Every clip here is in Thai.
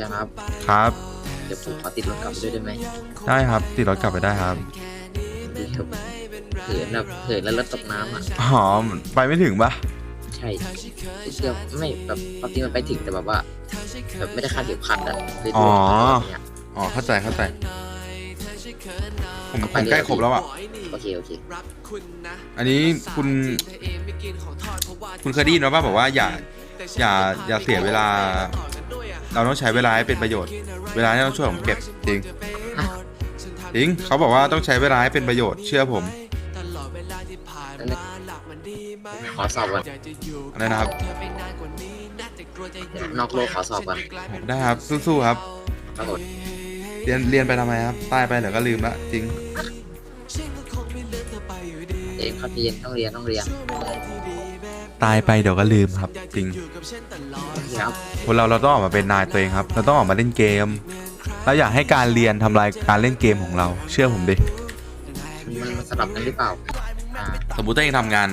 ยังครับ ครับ เดี๋ยวผมขอติดรถกลับไปด้วยได้ไหมได้ครับ ติดรถกลับไปได้ครับดีครับเหินแบบเหินแล้วรถตกน้ำอะอ๋อไปไม่ถึงปะใช่เกือบไม่แบบความจริงมันไปถึงแต่แบบว่าแบบไม่ได้คาดเข็มขัดอะเลยโดนแบบเนี้ยอ๋อเข้าใจเข้าใจ ผมผมใกล้ครบแล้วอะโอเคโอเค อันนี้คุณคุณเคยได้ยินมาป่ะบอกว่าอย่าอย่าอย่าเสียเวลา เราต้องใช้เวลาให้เป็นประโยชน์ เวลาที่เราช่วยผมเก็บจริงจริงเขาบอกว่าต้องใช้เวลาให้เป็นประโยชน์เชื่อผมขอสอบก่อนอะไรนะครับเดี๋ยวนอกโลกขอสอบก่อนได้ครับสู้ๆครับครับผมเรียนเรียนไปทำไมครับตายไปเดี๋ยวก็ลืมละจริงเองครับพี่ต้องเรียนต้องเรียน ตายไปเดี๋ยวก็ลืมครับ จริงครับคนเราเราต้องออกมาเป็นนายตัวเองครับ เราต้องออกมาเล่นเกม เราอยากให้การเรียนทำลายการเล่นเกมของเรา เชื่อผมดิมันมันสลับกันหรือเปล่าอ่าสมมุติตัวเองทำงาน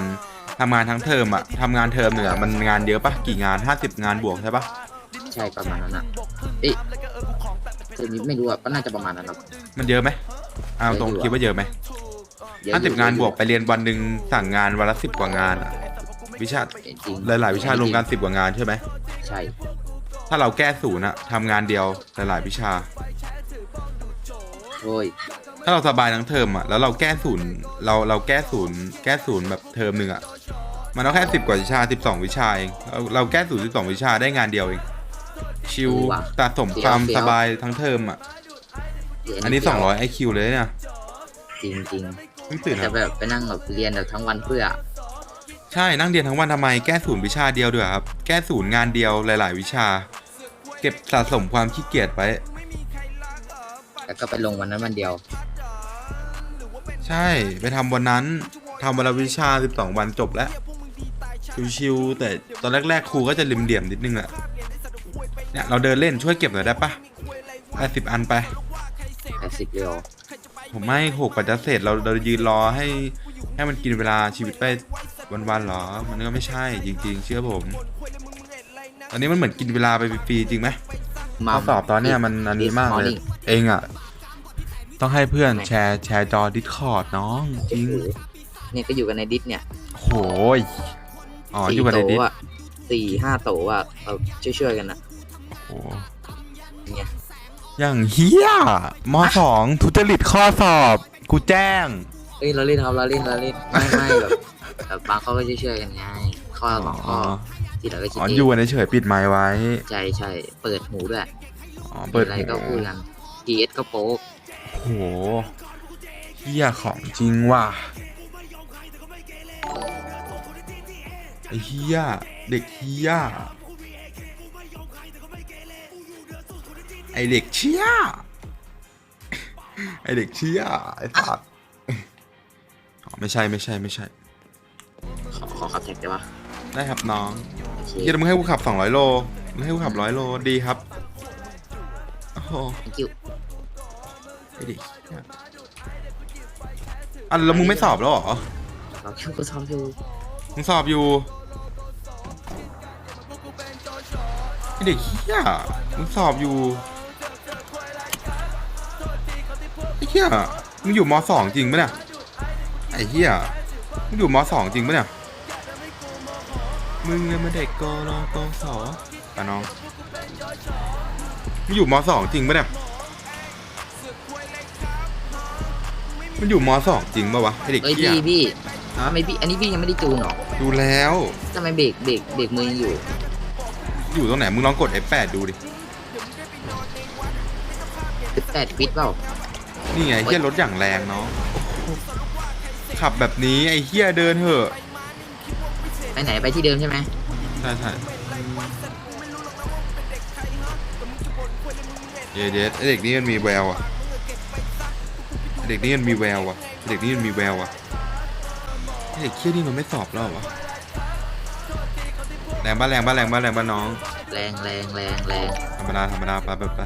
ทำงานทั้งเทอมอะทำงานเทอมหนึ่งอะมันงานเยอะปะกี่งาน 50 งานบวกใช่ปะใช่ประมาณนั้นอะเอ๊ะเทอมนี้ไม่รู้อะก็น่าจะประมาณนั้นครับมันเยอะไหมเอาตรงเยอะอยู่คิดว่าเยอะไหมเยอะห้าสิบอยู่งานเยอะบวกไปเรียนวันหนึ่งสั่งงานวันละสิบกว่างานอะ วิชาจริงหลาย ๆ วิชารวมกันสิบกว่างานใช่ไหมใช่ ถ้าเราแก้ศูนย์อะทำงานเดียวหลาย ๆ วิชา โอ้ย ถ้าเราสบายทั้งเทอมอะแล้วเราแก้ศูนย์เราเราแก้ศูนย์แก้ศูนย์แบบเทอมหนึ่งอะมันเอาแค่สิบกว่าวิชาสิบสองวิชาเองเราเราแก้ศูนย์สิบสองวิชาได้งานเดียวเอง ชิวสะสมความสบายทั้งเทอมอะเดี๋ยวอันนี้สองร้อยไอคิวเลยเนี่ยจริงจริงเพิ่งตื่นๆแต่ครับแบบไปนั่งแบบเรียนแบบทั้งวันเพื่อ ใช่นั่งเรียนทั้งวันทำไมแก้ศูนย์วิชาเดียวด้วยครับ แก้ศูนย์งานเดียวหลาย ๆ วิชา เก็บสะสมความขี้เกียจไว้ แล้วก็ไปลงวันนั้นวันเดียว ใช่ไปทำวันนั้นทำวันละวิชาสิบสองวันจบแล้ว ชิวๆแต่ตอนแรก ๆ ครูก็จะริมเดี่ยมนิดนึงแหละเนี่ยเราเดินเล่นช่วยเก็บหน่อยได้ปะแปดสิบอันไปแปดสิบเดียวผมไม่หกกว่าจะเสร็จเราเรายืนรอให้ให้มันกินเวลาชีวิตไป วันๆหรอ มันก็ไม่ใช่จริง ๆ เชื่อผมตอนนี้มันเหมือนกินเวลาไปฟรีๆจริงไหมมาข้อสอบตอนเนี้ยมันอันนี้มากเลย เองอะ ต้องให้เพื่อนแชร์แชร์จอดิสคอร์ดน้องจริง เนี่ยก็อยู่กันในดิสเนี่ยโหยอ๋อ อยู่กันในดิสโต๊ะอะสี่ห้าโต๊ะอะเราช่วยๆกันนะโหเนี่ยอย่างเฮียมสองทุจริตข้อสอบ กูแจ้ง เอ้ยเราเล่นครับเราเล่นเราเล่นไม่ไม่แบบ แบบบางข้อก็ช่วยๆกันไงข้อสองข้อที่เราก็คิดอ๋อเออยู่งกันเฉยๆปิดไมค์ไว้ ใช่ใช่เปิดหูด้วยอ๋อมีเปิดอะไรหูก็พูดกัน GS ก็โป๊กโหเฮียของจริงว่ะไอ้เฮียเด็กเฮียไอเด็กเชี่ยไอเด็กเชี่ยไอสัตว์อ๋อไม่ใช่ไม่ใช่ไม่ใช่ ขอขอขับแท็กได้ปะได้ครับน้องโอเคเฮียมึงให้กูขับ 200 โลมึงให้กูขับ 100 โลดีครับ โอ้โห thank you ไอเด็กเหี้ยอะแล้วมึงไม่สอบแล้วเหรอ เราคิวก็ซ้อมอยู่มึงสอบอยู่ไอเด็กเฮียมึงสอบอยู่ไอ้เฮียมึงอยู่มสองจริงปะเนี่ยไอ้เฮียมึงอยู่มสองจริงปะเนี่ย มึงเนี่ยมันเด็กกรกสปะน้องมึงอยู่มสองจริงปะเนี่ยมันอยู่มสองจริงปะวะไอเด็กเอ้ยเฮียพี่พี่ทำไมพี่อันนี้พี่ยังไม่ได้จูนเหรอดูแล้ว ทำไมเบรกเบรกเบรกมือยังอยู่ อยู่ตรงไหนมึงลองกด F8 ดูดิสิบแปดฟิตเปล่า นี่ไงเฮียรถอย่างแรงเนาะขับแบบนี้ไอ้เฮียเดินเถอะ ไปไหนไปที่เดิมใช่ไหมใช่ใช่เยเดสไอเด็กนี่มันมีแววอะไอ้เด็กนี่มันมีแววอะไอ้เด็กนี่มันมีแววอะไอเด็กเฮียนี่มันไม่สอบแล้วเหรอวะแรงบ้าแรงบ้าแรงบ้าแรงบ้าน้อง แรงแรงแรงแรงธรรมดาธรรมดาไปไปไป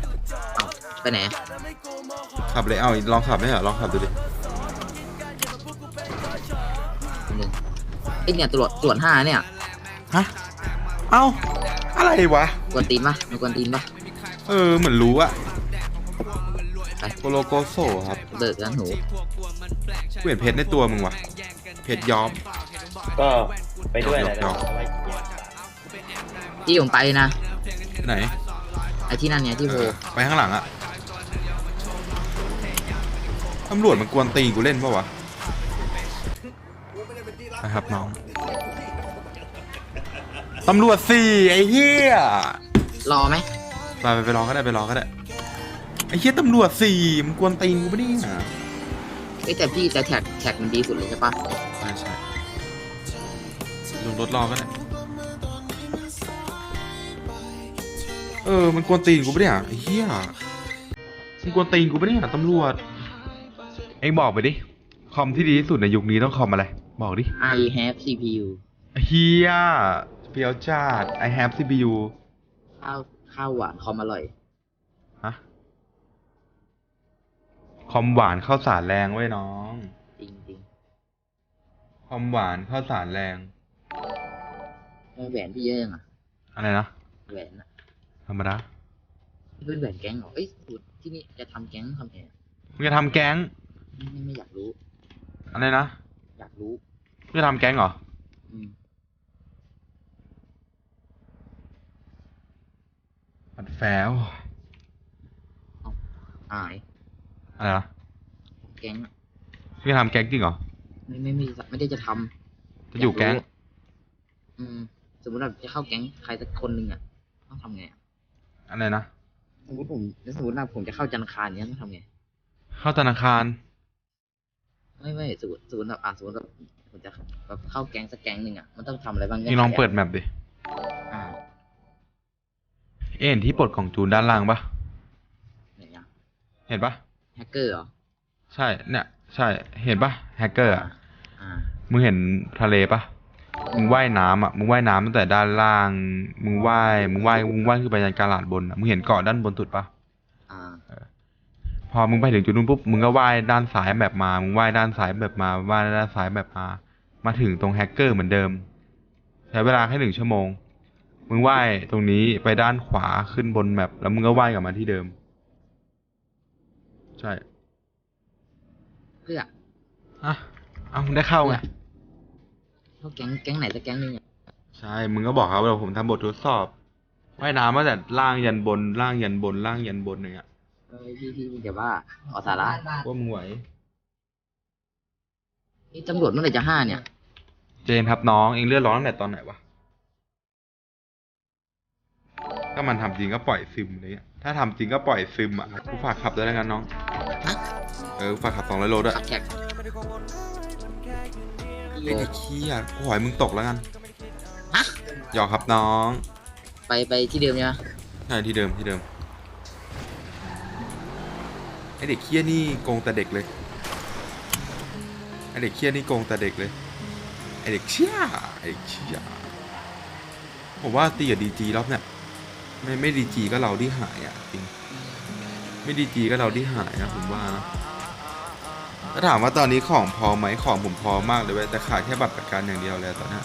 เอ้าไปไหนขับเลยเอาลองขับได้เหรอลองขับดูดิหนึ่ง ไอเนี่ยตรวจตรวจห้าเนี่ยฮะ เอ้า อะไรวะ กวนตีนปะมีกวนตีนปะเออ เหมือนรู้อะไปโกโลโกโซครับเบิกกันหูกูเห็นเพชรในตัวมึงว่ะเพชรย้อม ก็ไปด้วยแหละหยอกเอาไว้ที่ผมไปนะไหน ไอ้ที่นั่นเนี่ยที่โพเออไปข้างหลังอะตำรวจมันกวนตีนกูเล่นปะวะนะ ครับน้องตำรวจสี่ไอ้เหี้ยรอไหมไปไปไปรอก็ได้ไปรอก็ได้ไอ้เหี้ยตำรวจสี่มันกวนตีนกูปะเนี่ยเอ้ยแต่พี่แต่แท็กแท็กมันดีสุดเลยใช่ปะใช่ใช่ลงรถรอก็ได้เออมันกวนตีนกูปะเนี่ยไอ้เหี้ยมันกวนตีนกูปะเนี่ยตำรวจเอ็งบอกไปดิคอมที่ดีที่สุดในยุคนี้ต้องคอมอะไร บอกดิไอ have CPU เฮียเปียวจัด I have CPU ข้าวข้าวหวานคอมอร่อย ฮะ คอมหวานข้าวสารแรงไว้ยน้อง จริงจริงคอมหวานข้าวสารแรงๆแหวนพี่เยอะยังอะอะไรนะ แหวนอะธรรมดาพี่เป็นแหวนแก๊งเหรอ เอ้ยสูตรที่นี่จะทำแก๊งทำไงอะมึงจะทำแก๊ง ไม่ไม่ไม่อยากรู้ อะไรนะ อยากรู้มึงจะทำแก๊งเหรอ อืมปัดแฟวอายอะไรนะแก๊งอะมึงจะทำแก๊งจริงเหรอ ไม่ไม่ไม่ไม่ได้จะทำจะอยู่แก๊งากรู้อืม สมมติว่าจะเข้าแก๊งใครสักคนหนึ่งอะต้องทำไงอะอะไรนะ สมมติผมสมมติว่าผมจะเข้าจันทร์อังคารเนี้ยต้องทำไง เข้าธนาคาร ไม่ไม่สมมติสมมติแบบอะสมมติแบบผมจะแบบเข้าแก๊งสักแก๊งหนึ่งอะมันต้องทำอะไรบ้างนี่ลองเปิดแมปดิ อ่าเอ็นที่ปลดของจูนด้านล่างปะไหนอะเห็นปะแฮกเกอร์เหรอใช่เนี่ยใช่เห็นปะแฮกเกอร์อะอ่ามึงเห็นทะเลปะมึงว่ายน้ำอะมึงว่ายน้ำตั้งแต่ด้านล่าง มึงว่ายมึงว่ายมึงว่ายขึ้นไปยันกาลาดบนอะมึงเห็นเกาะด้านบนสุดปะอ่าพ อมึงไปถึงจุดนู้นปุ๊บมึงก็ว่ายด้านซ้ายแบบมา มึงว่ายด้านซ้ายแบบมาว่ายด้านซ้ายแบบมา มาถึงตรงแฮกเกอร์เหมือนเดิม ใช้เวลาแค่หนึ่งชั่วโมง มึงว่ายตรงนี้ไปด้านขวาขึ้นบนแมปแล้วมึงก็ว่ายกลับมาที่เดิม ใช่เพื่ออะเอามึงได้เข้าไงเข้าแก๊งแก๊งไหนสักแก๊งหนึ่งอะใช่ มึงก็บอกเขาว่าผมทำบททดสอบว่ายน้ำมาแต่ล่างยันบนล่างยันบนล่างยันบนอย่างเงี้ย เอ้ยพี่พี่พี่เดี๋ยวว่าขอสาระว่ามึงไหวนี่ตำรวจเมื่อไหร่จะห้าเนี่ย เจนครับน้องเองเลือดร้อนตั้งแต่ตอนไหนวะถ้ามันทำจริงก็ปล่อยซึมอะไรเงี้ยถ้าทำจริงก็ปล่อยซึมอะกูฝากขับด้วยแล้วกันน้องฮะเออกูฝากขับสองร้อยโลด้วยขับแท็กไอ้เด็กขี้อะกูขอให้มึงตกแล้วกันฮะหยอกครับน้อง ไปไปที่เดิมใช่ไหมใช่ที่เดิมที่เดิม ไอเด็กเคี้ยนี่โกงแต่เด็กเลย ไอเด็กเคี้ยนี่โกงแต่เด็กเลย ไอเด็กเชี่ยไอเด็กเชี่ยผมว่าตีกับดีจีรอบเนี่ยไม่ไม่ดีจีก็เราที่หายอะจริง ไม่ดีจีก็เราที่หายนะผมว่านะถ้าถามว่าตอนนี้ของพอไหมของผมพอมากเลยเว้ยแต่ขาดแค่บัตรประกันอย่างเดียวเลยตอนนี้